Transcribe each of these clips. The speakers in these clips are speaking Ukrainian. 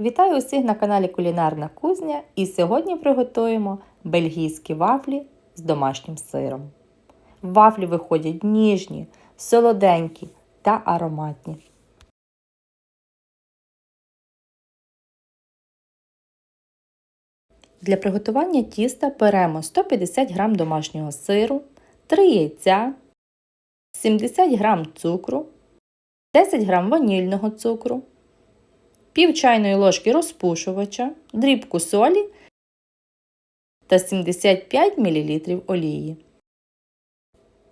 Вітаю усіх на каналі Кулінарна Кузня і сьогодні приготуємо бельгійські вафлі з домашнім сиром. Вафлі виходять ніжні, солоденькі та ароматні. Для приготування тіста беремо 150 г домашнього сиру, 3 яйця, 70 г цукру, 10 г ванільного цукру, пів чайної ложки розпушувача, дрібку солі та 75 мл олії.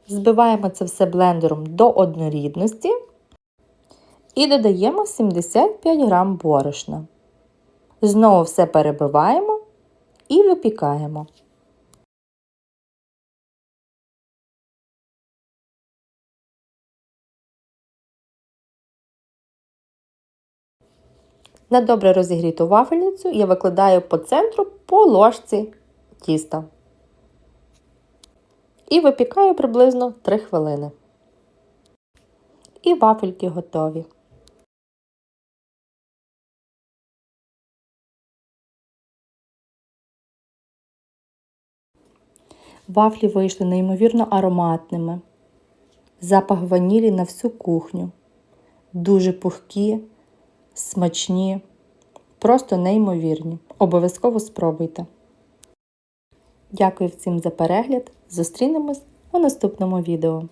Збиваємо це все блендером до однорідності і додаємо 75 г борошна. Знову все перебиваємо і випікаємо. На добре розігріту вафельницю я викладаю по центру по ложці тіста. І випікаю приблизно 3 хвилини. І вафельки готові. Вафлі вийшли неймовірно ароматними. Запах ванілі на всю кухню. Дуже пухкі, смачні, просто неймовірні. Обов'язково спробуйте. Дякую всім за перегляд. Зустрінемось у наступному відео.